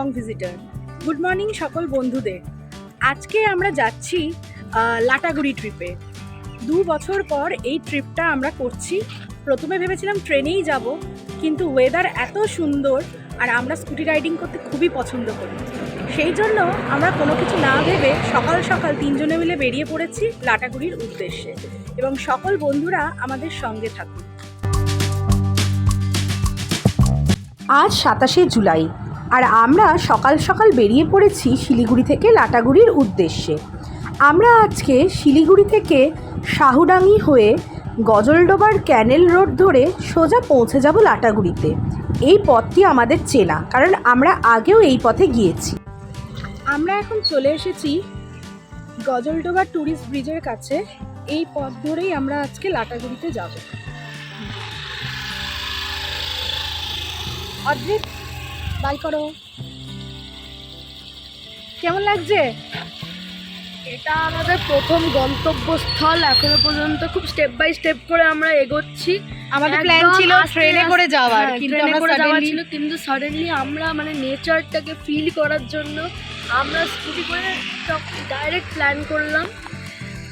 বং visitor good morning সকল বন্ধুদের। আজকে আমরা যাচ্ছি লাটাগুড়ি ট্রিপে দু বছর পর এই ট্রিপটা আমরা করছি। প্রথমে ভেবেছিলাম ট্রেনেই যাব, কিন্তু ওয়েদার এত সুন্দর আর আমরা স্কুটি রাইডিং করতে খুবই পছন্দ করি। সেই জন্য আমরা কোনো কিছু না ভেবে সকাল সকাল তিনজনে মিলে বেরিয়ে পড়েছি লাটাগুড়ির উদ্দেশ্যে। এবং সকল বন্ধুরা আমাদের সঙ্গে থাকুন। আজ সাতাশে জুলাই আর আমরা সকাল সকাল বেরিয়ে পড়েছি শিলিগুড়ি থেকে লাটাগুড়ির উদ্দেশ্যে। আমরা আজকে শিলিগুড়ি থেকে শাহুডাঙ্গি হয়ে গজলডোবার ক্যানেল রোড ধরে সোজা পৌঁছে যাব লাটাগুড়িতে। এই পথটি আমাদের চেনা, কারণ আমরা আগেও এই পথে গিয়েছি। আমরা এখন চলে এসেছি গজলডোবা ট্যুরিস্ট ব্রিজের কাছে। এই পথ ধরেই আমরা আজকে লাটাগুড়িতে যাব। অদ্রিত বাই করো। কেমন লাগছে? এটা আমাদের প্রথম গন্তব্যস্থল। এখনও পর্যন্ত খুব স্টেপ বাই স্টেপ করে আমরা এগোচ্ছি। আমাদের প্ল্যান ছিল ট্রেনে করে যাওয়ার হ্যাঁ, কিন্তু আমরা ছিল কিন্তু সাডেনলি আমরা মানে নেচারটাকে ফিল করার জন্য আমরা স্কুটি করে ডাইরেক্ট প্ল্যান করলাম।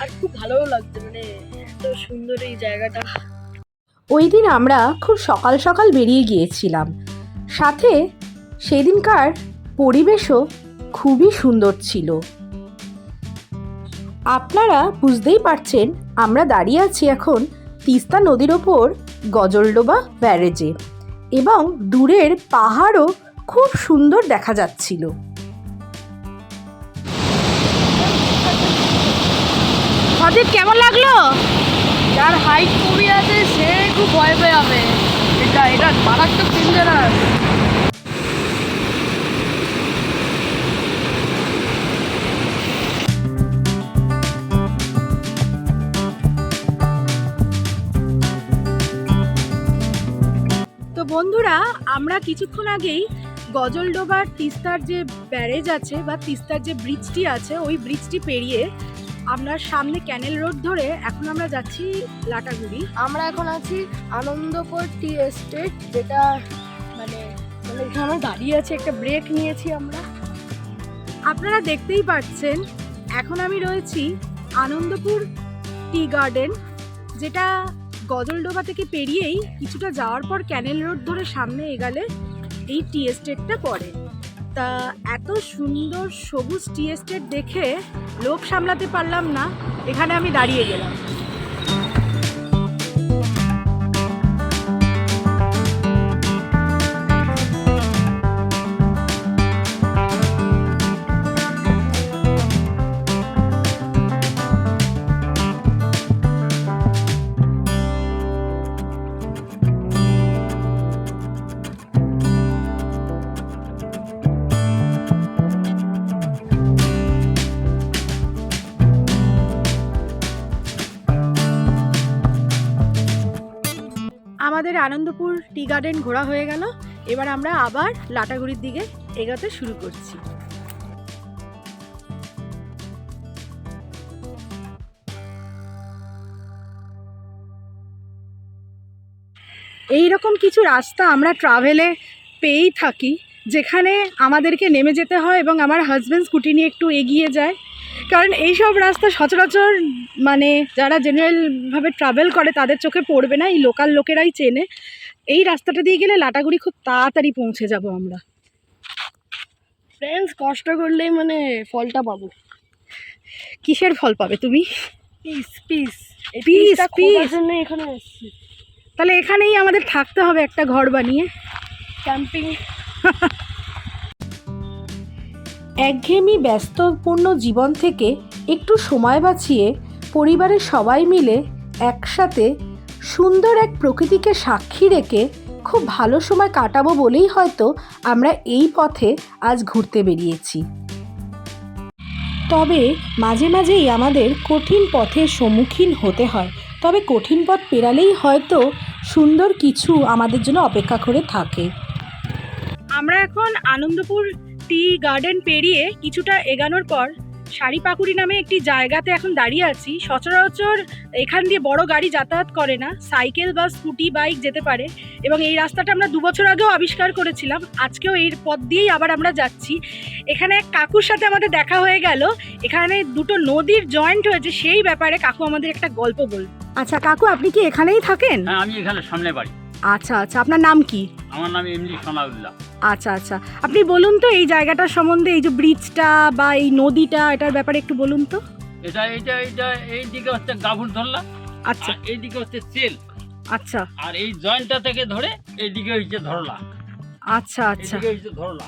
আর খুব ভালোও লাগছে মানে এত সুন্দর এই জায়গাটা। ওই দিন আমরা খুব সকাল সকাল বেরিয়ে গিয়েছিলাম। সাথে সেদিনকার পরিবেশও খুবই সুন্দর ছিল। আপনারা বুঝতেই পারছেন আমরা দাঁড়িয়ে আছি এখন তিস্তা নদীর ওপর গজলডোবা ব্যারেজে এবং দূরের পাহাড়ও খুব সুন্দর দেখা যাচ্ছিল। অদ্রিত কেমন লাগল? যার হাইট কমে আছে সে খুব ভয় পেয়ে যাবে। এটা এটা মারাত্মক ডেঞ্জারাস বন্ধুরা আমরা কিছুক্ষণ আগেই গজলডোবার তিস্তার যে ব্যারেজ আছে বা তিস্তার যে ব্রিজটি আছে ওই ব্রিজটি পেরিয়ে আমরা সামনে ক্যানেল রোড ধরে এখন আমরা যাচ্ছি লাটাগুড়ি। আমরা এখন আছি আনন্দপুর টি এস্টেট যেটা মানে মানে এখানে আমরা দাঁড়িয়ে আছে একটা ব্রেক নিয়েছি আমরা। আপনারা দেখতেই পাচ্ছেন এখন আমি রয়েছি আনন্দপুর টি গার্ডেন যেটা গজলডোবা থেকে পেরিয়েই কিছুটা যাওয়ার পর ক্যানেল রোড ধরে সামনে এগালে এই টি এস্টেটটা পড়ে। তা এত সুন্দর সবুজ টি এস্টেট দেখে লোভ সামলাতে পারলাম না, এখানে আমি দাঁড়িয়ে গেলাম। আমাদের আনন্দপুর টি গার্ডেন ঘোরা হয়ে গেল। এবার আমরা আবার লাটাগুড়ির দিকে এগাতে শুরু করছি। এই রকম কিছু রাস্তা আমরা ট্রাভেলে পেয়েই থাকি, যেখানে আমাদেরকে নেমে যেতে হয় এবং আমার হাজব্যান্ড স্কুটি নিয়ে একটু এগিয়ে যায়। কারণ এই সব রাস্তা সচরাচর মানে যারা জেনারেলভাবে ট্রাভেল করে তাদের চোখে পড়বে না এই লোকাল লোকেরাই চেনে। এই রাস্তাটা দিয়ে গেলে লাটাগুড়ি খুব তাড়াতাড়ি পৌঁছে যাব আমরা। ফ্রেন্ডস কষ্ট করলেই মানে ফলটা পাবো। কিসের ফল পাবে তুমি? Peace peace. জন্য এখানে এসেছি। তাহলে এখানেই আমাদের থাকতে হবে একটা ঘর বানিয়ে। ক্যাম্পিং একঘেয়েমি ব্যস্তপূর্ণ জীবন থেকে একটু সময় বাঁচিয়ে পরিবারের সবাই মিলে একসাথে সুন্দর এক প্রকৃতিকে সাক্ষী রেখে খুব ভালো সময় কাটাবো বলেই হয়তো আমরা এই পথে আজ ঘুরতে বেরিয়েছি। তবে মাঝে মাঝেই আমাদের কঠিন পথের সম্মুখীন হতে হয়। তবে কঠিন পথ পেরালেই হয়তো সুন্দর কিছু আমাদের জন্য অপেক্ষা করে থাকে। আমরা এখন আনন্দপুর টি গার্ডেন পেরিয়ে কিছুটা এগানোর পর শাড়ি পাকুড়ি নামে একটি জায়গাতে এখন দাঁড়িয়ে আছি। সচরাচর এখান দিয়ে বড় গাড়ি যাতায়াত করে না সাইকেল বা স্কুটি বাইক যেতে পারে এবং এই রাস্তাটা আমরা দু বছর আগেও আবিষ্কার করেছিলাম। আজকেও এই পথ দিয়েই আবার আমরা যাচ্ছি। এখানে এক কাকুর সাথে আমাদের দেখা হয়ে গেল। এখানে দুটো নদীর জয়েন্ট হয়েছে সেই ব্যাপারে কাকু আমাদের একটা গল্প বল আচ্ছা কাকু আপনি কি এখানেই থাকেন? হ্যাঁ আমি এখানে সামনে বাড়ি। আচ্ছা আচ্ছা আপনার নাম কি? আমার নাম এমনি সোনাউল্লাহ। আচ্ছা আচ্ছা আপনি বলুন তো এই জায়গাটার সম্বন্ধে এই যে ব্রিজটা বা এই নদীটা এটার ব্যাপারে একটু বলুন তো। এটা এটা এটা এই দিকে হচ্ছে গাভুর ধরলা আচ্ছা এই দিকে হচ্ছে চেল আচ্ছা। আর এই জয়েন্টটা থেকে ধরে এই দিকে হচ্ছে ধরলা। আচ্ছা আচ্ছা। এইদিকে হচ্ছে ধরলা।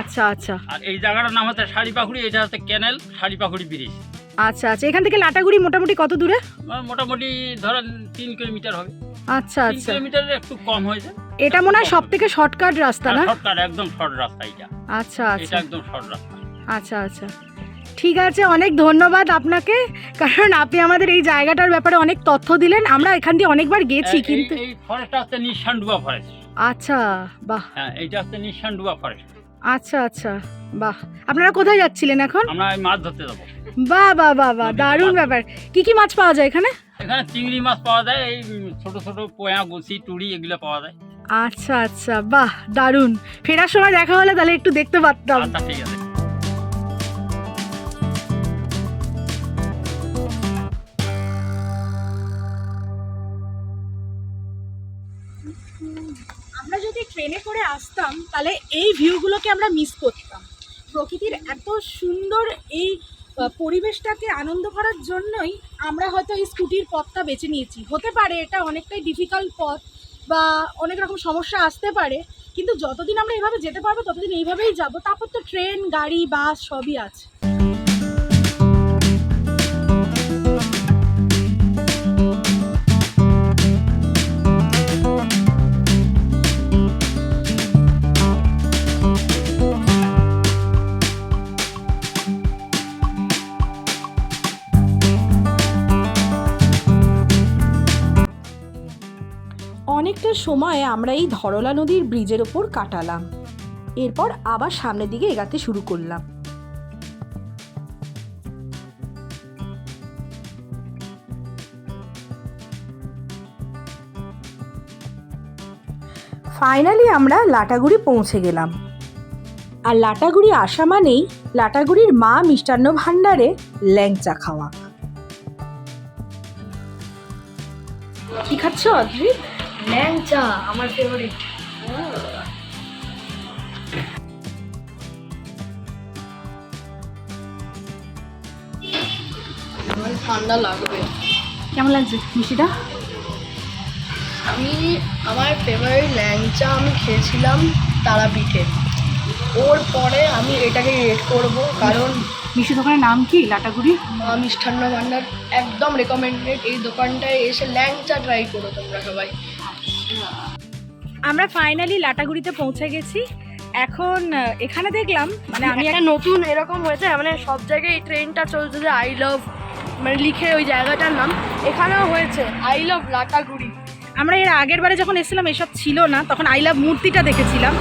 আচ্ছা আচ্ছা। আর এই জায়গাটার নাম হচ্ছে শাড়ি পাখুড়ি এটা হচ্ছে ক্যানেল শাড়ি পাখুড়ি ব্রিজ আচ্ছা আচ্ছা এখান থেকে লাটাগুড়ি মোটামুটি কত দূরে? মোটামুটি ধরেন তিন কিলোমিটার হবে। আচ্ছা আচ্ছা। কিলোমিটারের একটু কম হয়েছে এটা মনে হয় সব থেকে শর্টকাট রাস্তা না? শর্টকাট একদম শর্ট রাস্তা এটা আচ্ছা এটা আচ্ছা। একদম শর্ট রাস্তা। আচ্ছা আচ্ছা। ঠিক আছে অনেক ধন্যবাদ আপনাকে কারণ আপনি আমাদের এই জায়গাটার ব্যাপারে অনেক তথ্য দিলেন। আমরা এখান দিয়ে অনেকবার গেছি কিন্তু এই ফরেস্টটা হচ্ছে নিঃসান্ডুয়া ফরেস্ট আচ্ছা বাহ। হ্যাঁ হচ্ছে নিঃসান্ডুয়া ফরেস্ট আচ্ছা আচ্ছা বাহ। আপনারা কোথায় যাচ্ছিলেন এখন? আমরা মাছ ধরতে যাব। বাহ বাহ বাহ বাহ দারুণ ব্যাপার। কি কি মাছ পাওয়া যায় এখানে? এখানে চিংড়ি মাছ পাওয়া যায় এই ছোট ছোট পোয়া গুছি টুড়ি এগুলো পাওয়া যায়। আচ্ছা আচ্ছা বাহ দারুণ। ফেরার সময় দেখা হলে তাহলে একটু দেখতে পারতাম। আচ্ছা ঠিক আছে। আমরা যদি ট্রেনে করে আসতাম তাহলে এই ভিউগুলোকে আমরা মিস করতাম। প্রকৃতির এত সুন্দর এই পরিবেশটাকে আনন্দ করার জন্যই আমরা হয়তো এই স্কুটির পথটা বেছে নিয়েছি। হতে পারে এটা অনেকটাই ডিফিকাল্ট পথ বা অনেক রকম সমস্যা আসতে পারে, কিন্তু যতদিন আমরা এভাবে যেতে পারব, ততদিন এইভাবেই যাব। তারপর তো ট্রেন গাড়ি বাস সবই আছে। অনেকটা সময় আমরা এই ধরলা নদীর ব্রিজের ওপর কাটালাম। এরপর আবার সামনের দিকে এগাতে শুরু করলাম। ফাইনালি আমরা লাটাগুড়ি পৌঁছে গেলাম। আর লাটাগুড়ি আসা মানেই লাটাগুড়ির মা মিষ্টান্ন ভাণ্ডারে ল্যাংচা খাওয়া। কি খাচ্ছ অদ্রিত ল্যাংচা আমার ফেভারিট ঠান্ডা লাগবে। কেমন লাগছে মিষ্টিটা? আমি আমার ফেভারিট ল্যাংচা আমি খেয়েছিলাম তারাপীঠে। ওর পরে আমি এটাকে রেট করব কারণ মিষ্টি দোকানের নাম কি? লাটাগুড়ি? মা মিষ্টান্ন ভাণ্ডার একদম রেকমেন্ডেড এই দোকানটায় এসে ল্যাংচা ট্রাই করো তোমরা সবাই। আমরা ফাইনালি লাটাগুড়িতে পৌঁছে গেছি। এখন এখানে দেখলাম মানে আমি একটা নতুন এরকম হয়েছে মানে সব জায়গায় এই ট্রেনটা চলছে যে আই লাভ মানে লিখে ওই জায়গাটার নাম। এখানেও হয়েছে আই লাভ লাটাগুড়ি। আমরা এর আগের বারে যখন এসেছিলাম এসব ছিল না তখন আই লাভ মূর্তিটা দেখেছিলাম।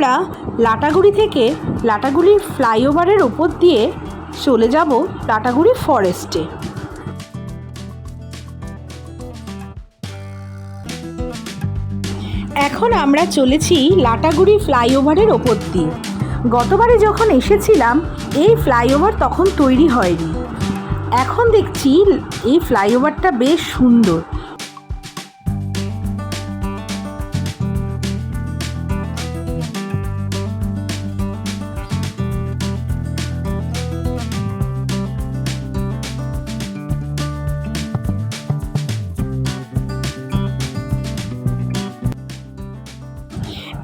আমরা লাটাগুড়ি থেকে লাটাগুড়ির ফ্লাইওভারের ওপর দিয়ে চলে যাব লাটাগুড়ি ফরেস্টে। এখন আমরা চলেছি লাটাগুড়ি ফ্লাইওভারের ওপর দিয়ে। গতবারে যখন এসেছিলাম, এই ফ্লাইওভার তখন তৈরি হয়নি। এখন দেখছি এই ফ্লাইওভারটা বেশ সুন্দর।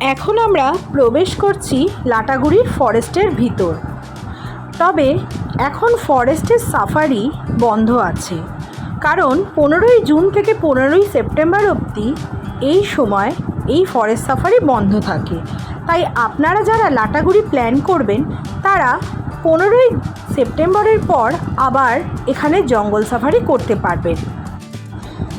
এখন আমরা প্রবেশ করছি লাটাগুড়ির ফরেস্টের ভিতর। তবে এখন ফরেস্টের সাফারি বন্ধ আছে। কারণ পনেরোই জুন থেকে পনেরোই সেপ্টেম্বর অবধি এই সময় এই ফরেস্ট সাফারি বন্ধ থাকে। তাই আপনারা যারা লাটাগুড়ি প্ল্যান করবেন, তারা পনেরোই সেপ্টেম্বরের পর আবার এখানে জঙ্গল সাফারি করতে পারবেন।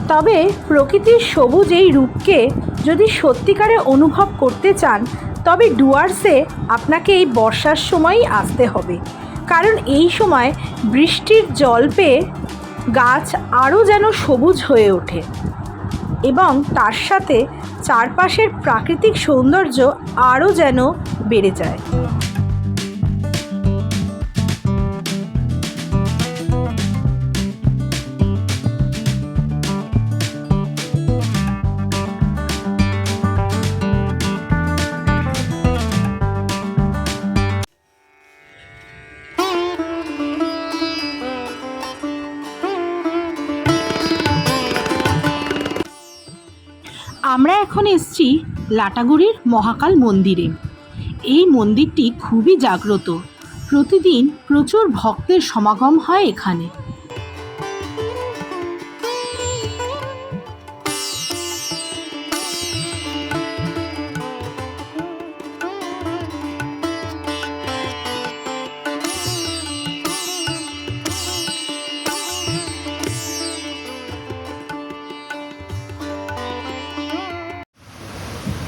তবে প্রকৃতির সবুজ এই রূপকে যদি সত্যিকারে অনুভব করতে চান, তবে ডুয়ার্সে আপনাকে এই বর্ষার সময়ই আসতে হবে। কারণ এই সময় বৃষ্টির জল পেয়ে গাছ আরও যেন সবুজ হয়ে ওঠে এবং তার সাথে চারপাশের প্রাকৃতিক সৌন্দর্য আরও যেন বেড়ে যায়। আমরা এখন এসছি লাটাগুড়ির মহাকাল মন্দিরে। এই মন্দিরটি খুবই জাগ্রত। প্রতিদিন প্রচুর ভক্তের সমাগম হয় এখানে।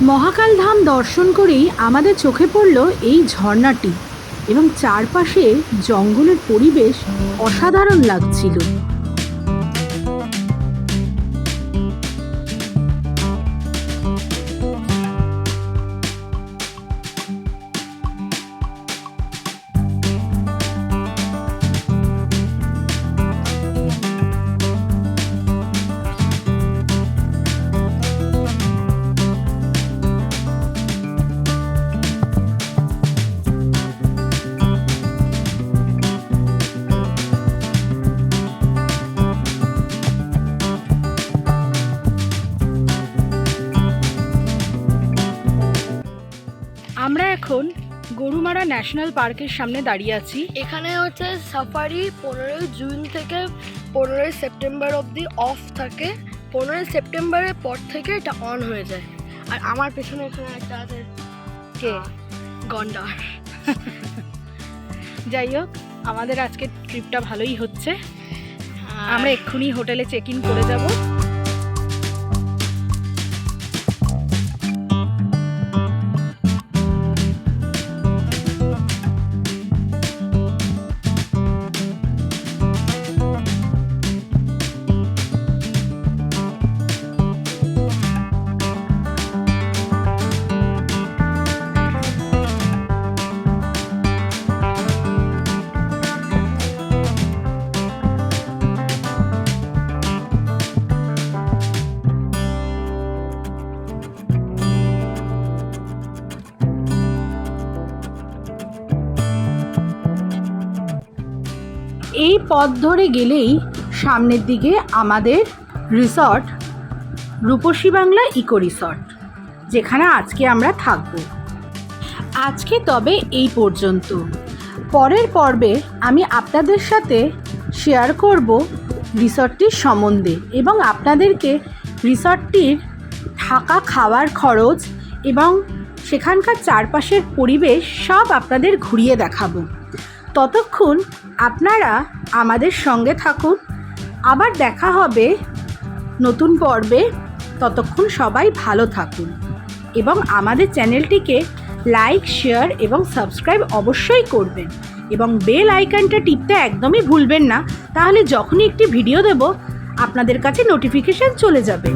মহাকাল ধাম দর্শন করেই আমাদের চোখে পড়ল এই ঝর্ণাটি এবং চারপাশে জঙ্গলের পরিবেশ অসাধারণ লাগছিল। গরুমারা ন্যাশনাল পার্কের সামনে দাঁড়িয়ে আছি। এখানে হচ্ছে সাফারি পনেরোই জুন থেকে পনেরোই সেপ্টেম্বর অবধি অফ থাকে। পনেরোই সেপ্টেম্বরের পর থেকে এটা অন হয়ে যায়। আর আমার পেছনে এখানে একটা আছে কে? গন্ডার। যাই হোক আমাদের আজকে ট্রিপটা ভালোই হচ্ছে। আমরা এক্ষুনি হোটেলে চেক ইন করে যাব। পথ ধরে গেলেই সামনের দিকে আমাদের resort, Rupasi Bangla eco resort, যেখানে আজকে আমরা থাকব। আজকে তবে এই পর্যন্ত। পরের পর্বে আমি আপনাদের সাথে শেয়ার করব রিসর্টটির সম্বন্ধে এবং আপনাদেরকে রিসর্টটির থাকা খাওয়ার খরচ এবং সেখানকার চারপাশের পরিবেশ সব আপনাদের ঘুরিয়ে দেখাবো। ততক্ষণ আপনারা আমাদের সঙ্গে থাকুন। আবার দেখা হবে নতুন পর্বে। ততক্ষণ সবাই ভালো থাকুন এবং আমাদের চ্যানেলটিকে লাইক, শেয়ার এবং সাবস্ক্রাইব অবশ্যই করবেন এবং বেল আইকনটা টিপতে একদমই ভুলবেন না। তাহলে যখনই একটি ভিডিও দেব, আপনাদের কাছে নোটিফিকেশান চলে যাবে।